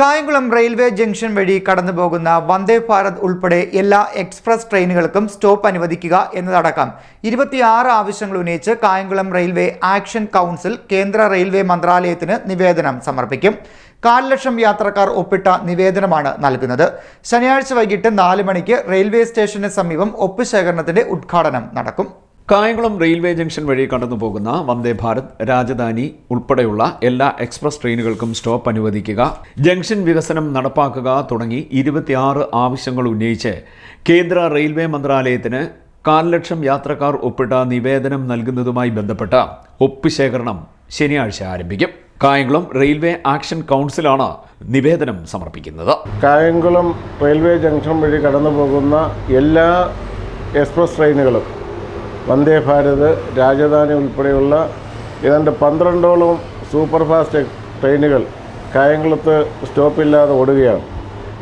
Kayamkulam railway junction വഴി കടന്നുപോകുന്ന വന്ദേ ഭാരത് ഉൾപ്പെടെ എല്ലാ എക്സ്പ്രസ് ട്രെയിനുകൾക്കും സ്റ്റോപ്പ് അനുവദിക്കുക എന്നതടക്കം. ഇരുപത്തിയാറ് ആവശ്യങ്ങൾ ഉന്നയിച്ച് കായംകുളം റെയിൽവേ ആക്ഷൻ കൗൺസിൽ കേന്ദ്ര റെയിൽവേ മന്ത്രാലയത്തിന് നിവേദനം സമർപ്പിക്കും. കാൽ ലക്ഷം യാത്രക്കാർ ഒപ്പിട്ട നിവേദനമാണ് നൽകുന്നത്. ശനിയാഴ്ച വൈകിട്ട് നാല് മണിക്ക് റെയിൽവേ സ്റ്റേഷന് സമീപം ഒപ്പ് ശേഖരണത്തിന്റെ ഉദ്ഘാടനം നടക്കും. കായംകുളം റെയിൽവേ ജംഗ്ഷൻ വഴി കടന്നുപോകുന്ന വന്ദേ ഭാരത് രാജധാനി ഉൾപ്പെടെയുള്ള എല്ലാ എക്സ്പ്രസ് ട്രെയിനുകൾക്കും സ്റ്റോപ്പ് അനുവദിക്കുക ജംഗ്ഷൻ വികസനം നടപ്പാക്കുക തുടങ്ങി ഇരുപത്തിയാറ് ആവശ്യങ്ങൾ ഉന്നയിച്ച് കേന്ദ്ര റെയിൽവേ മന്ത്രാലയത്തിന് കാൽ ലക്ഷം യാത്രക്കാർ ഒപ്പിട്ട നിവേദനം നൽകുന്നതുമായി ബന്ധപ്പെട്ട ഒപ്പ് ശേഖരണം ശനിയാഴ്ച ആരംഭിക്കും. കായംകുളം റെയിൽവേ ആക്ഷൻ കൗൺസിലാണ് നിവേദനം സമർപ്പിക്കുന്നത്. കായംകുളം റെയിൽവേ ജംഗ്ഷൻ വഴി കടന്നു പോകുന്ന എല്ലാ എക്സ്പ്രസ് ട്രെയിനുകളും വന്ദേ ഭാരത് രാജധാനി ഉൾപ്പെടെയുള്ള ഏതാണ്ട് പന്ത്രണ്ടോളം സൂപ്പർ ഫാസ്റ്റ് ട്രെയിനുകൾ കായംകുളത്ത് സ്റ്റോപ്പില്ലാതെ ഓടുകയാണ്.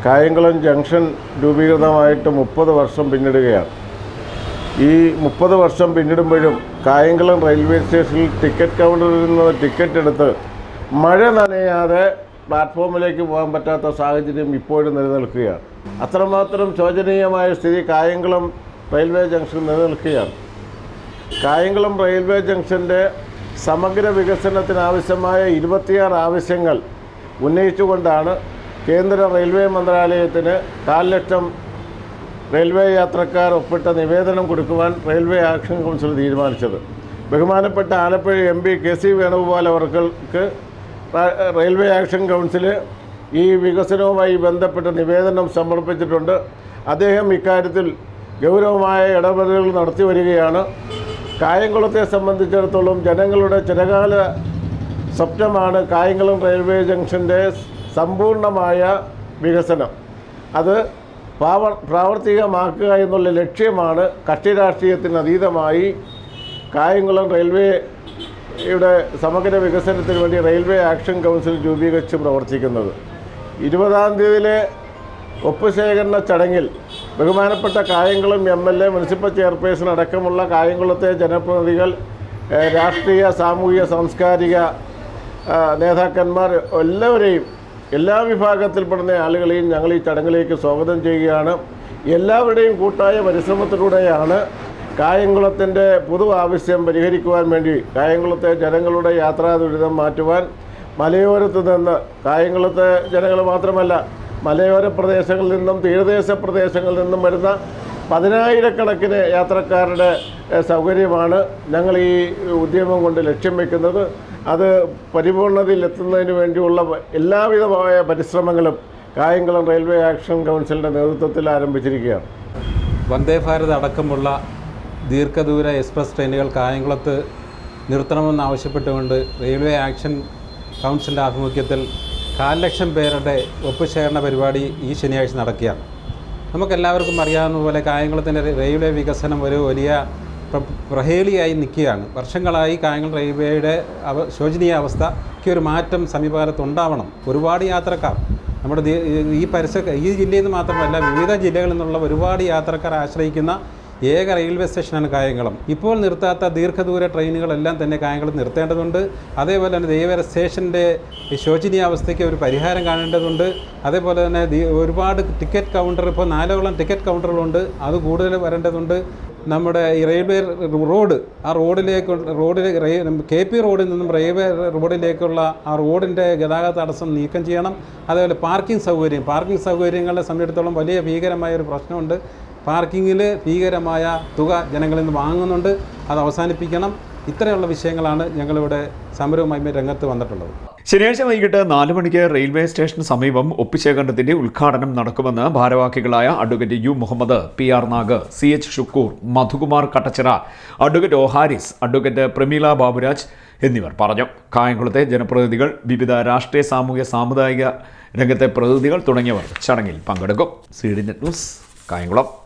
കായംകുളം ജംഗ്ഷൻ രൂപീകൃതമായിട്ട് മുപ്പത് വർഷം പിന്നിടുകയാണ്. ഈ മുപ്പത് വർഷം പിന്നിടുമ്പോഴും കായംകുളം റെയിൽവേ സ്റ്റേഷനിൽ ടിക്കറ്റ് കൗണ്ടറിൽ നിന്ന് ടിക്കറ്റ് എടുത്ത് മഴ നനയാതെ പ്ലാറ്റ്ഫോമിലേക്ക് പോകാൻ പറ്റാത്ത സാഹചര്യം ഇപ്പോഴും നിലനിൽക്കുകയാണ്. അത്രമാത്രം ശോചനീയമായ സ്ഥിതി കായംകുളം റെയിൽവേ ജംഗ്ഷൻ നിലനിൽക്കുകയാണ്. കായംകുളം റെയിൽവേ ജംഗ്ഷന്റെ സമഗ്ര വികസനത്തിനാവശ്യമായ ഇരുപത്തിയാറ് ആവശ്യങ്ങൾ ഉന്നയിച്ചുകൊണ്ടാണ് കേന്ദ്ര റെയിൽവേ മന്ത്രാലയത്തിന് കാൽ ലക്ഷം റെയിൽവേ യാത്രക്കാർ ഒപ്പിട്ട നിവേദനം കൊടുക്കുവാൻ റെയിൽവേ ആക്ഷൻ കൗൺസിൽ തീരുമാനിച്ചത്. ബഹുമാനപ്പെട്ട Alappuzha M P K C Venugopal അവർക്ക് റെയിൽവേ ആക്ഷൻ കൗൺസിൽ ഈ വികസനവുമായി ബന്ധപ്പെട്ട നിവേദനം സമർപ്പിച്ചിട്ടുണ്ട്. അദ്ദേഹം ഇക്കാര്യത്തിൽ ഗൗരവമായ ഇടപെടലുകൾ നടത്തി വരികയാണ്. കായംകുളത്തെ സംബന്ധിച്ചിടത്തോളം ജനങ്ങളുടെ ചിരകാല സ്വപ്നമാണ് കായംകുളം റെയിൽവേ ജംഗ്ഷന്റെ സമ്പൂർണമായ വികസനം. അത് പ്രാവ പ്രാവർത്തികമാക്കുക എന്നുള്ള ലക്ഷ്യമാണ് കക്ഷി രാഷ്ട്രീയത്തിന് അതീതമായി കായംകുളം റെയിൽവേയുടെ സമഗ്ര വികസനത്തിന് വേണ്ടി റെയിൽവേ ആക്ഷൻ കൗൺസിൽ രൂപീകരിച്ച് പ്രവർത്തിക്കുന്നത്. ഇരുപതാം തീയതിയിലെ ഒപ്പ് ശേഖരണ ചടങ്ങിൽ ബഹുമാനപ്പെട്ട Kayamkulam M L A municipal chairperson അടക്കമുള്ള കായംകുളത്തെ ജനപ്രതിനിധികൾ രാഷ്ട്രീയ സാമൂഹിക സാംസ്കാരിക നേതാക്കന്മാർ എല്ലാവരെയും എല്ലാ വിഭാഗത്തിൽപ്പെടുന്ന ആളുകളെയും ഞങ്ങൾ ഈ ചടങ്ങിലേക്ക് സ്വാഗതം ചെയ്യുകയാണ്. എല്ലാവരുടെയും കൂട്ടായ പരിശ്രമത്തിലൂടെയാണ് കായംകുളത്തിന്റെ പൊതു ആവശ്യം പരിഹരിക്കുവാൻ വേണ്ടി കായംകുളത്തെ ജനങ്ങളുടെ യാത്രാ ദുരിതം മാറ്റുവാൻ മലയോരത്ത് നിന്ന് കായംകുളത്തെ ജനങ്ങൾ മാത്രമല്ല മലയോര പ്രദേശങ്ങളിൽ നിന്നും തീരദേശ പ്രദേശങ്ങളിൽ നിന്നും വരുന്ന പതിനായിരക്കണക്കിന് യാത്രക്കാരുടെ സൗകര്യമാണ് ഞങ്ങൾ ഈ ഉദ്യമം കൊണ്ട് ലക്ഷ്യം വയ്ക്കുന്നത് അത് പരിപൂർണതയിൽ എത്തുന്നതിന് വേണ്ടിയുള്ള എല്ലാവിധമായ പരിശ്രമങ്ങളും കായംകുളം റെയിൽവേ ആക്ഷൻ കൗൺസിലിന്റെ നേതൃത്വത്തിൽ ആരംഭിച്ചിരിക്കുകയാണ്. വന്ദേ ഭാരത് അടക്കമുള്ള ദീർഘദൂര എക്സ്പ്രസ് ട്രെയിനുകൾ കായംകുളത്ത് നിർത്തണമെന്നാവശ്യപ്പെട്ടുകൊണ്ട് റെയിൽവേ ആക്ഷൻ കൗൺസിലിന്റെ ആഭിമുഖ്യത്തിൽ കാൽ ലക്ഷം പേരുടെ ഒപ്പുശേഖരണ പരിപാടി ഈ ശനിയാഴ്ച നടക്കുകയാണ്. നമുക്കെല്ലാവർക്കും അറിയാവുന്ന പോലെ കായംകുളത്തിന്റെ റെയിൽവേ വികസനം ഒരു വലിയ പ്ര- പ്രഹേളിയായി നിൽക്കുകയാണ്. വർഷങ്ങളായി കായംകുളം റെയിൽവേയുടെ അവ ശോചനീയ അവസ്ഥയ്ക്ക് ഒരു മാറ്റം സമീപകാലത്ത് ഉണ്ടാവണം. ഒരുപാട് യാത്രക്കാർ നമ്മുടെ ഈ പരിസര ഈ ജില്ലയിൽ നിന്ന് മാത്രമല്ല വിവിധ ജില്ലകളിൽ നിന്നുള്ള ഒരുപാട് യാത്രക്കാർ ആശ്രയിക്കുന്ന ഏക റെയിൽവേ സ്റ്റേഷനാണ് കായംകുളം. ഇപ്പോൾ നിർത്താത്ത ദീർഘദൂര ട്രെയിനുകളെല്ലാം തന്നെ കായംകുളം നിർത്തേണ്ടതുണ്ട്. അതേപോലെ തന്നെ ദേവര സ്റ്റേഷന്റെ ശോചനീയാവസ്ഥയ്ക്ക് ഒരു പരിഹാരം കാണേണ്ടതുണ്ട്. അതേപോലെ തന്നെ ഒരുപാട് ടിക്കറ്റ് കൗണ്ടർ ഇപ്പോൾ നാലോളം ടിക്കറ്റ് കൗണ്ടറുകളുണ്ട്. അത് കൂടുതൽ വരേണ്ടതുണ്ട്. നമ്മുടെ ഈ റെയിൽവേ റോഡ് ആ റോഡിലേക്ക് റോഡിലെ കെ പി റോഡിൽ നിന്നും റെയിൽവേ റോഡിലേക്കുള്ള ആ റോഡിന്റെ ഗതാഗത തടസ്സം നീക്കം ചെയ്യണം. അതേപോലെ പാർക്കിംഗ് സൗകര്യം പാർക്കിംഗ് സൗകര്യങ്ങളെ സംബന്ധിച്ചിടത്തോളം വലിയ ഭീകരമായ ഒരു പ്രശ്നമുണ്ട്. പാർക്കിങ്ങിൽ ഭീകരമായ തുക ജനങ്ങളിൽ നിന്ന് വാങ്ങുന്നുണ്ട്. അത് അവസാനിപ്പിക്കണം. ഇത്രയുള്ള വിഷയങ്ങളാണ് ഞങ്ങളിവിടെ സമരവുമായി രംഗത്ത് വന്നിട്ടുള്ളത്. ശനിയാഴ്ച വൈകിട്ട് നാല് മണിക്ക് റെയിൽവേ സ്റ്റേഷന് സമീപം ഒപ്പുശേഖരണത്തിന്റെ ഉദ്ഘാടനം നടക്കുമെന്ന് ഭാരവാഹികളായ advocate U Muhammad P R Nag C H Shukkur Madhukumar Kattachira advocate O Haris advocate Prameela Baburaj എന്നിവർ പറഞ്ഞു. കായംകുളത്തെ ജനപ്രതിനിധികൾ വിവിധ രാഷ്ട്രീയ സാമൂഹ്യ സാമുദായിക രംഗത്തെ പ്രതിനിധികൾ തുടങ്ങിയവർ ചടങ്ങിൽ പങ്കെടുക്കും. C net news Kayamkulam.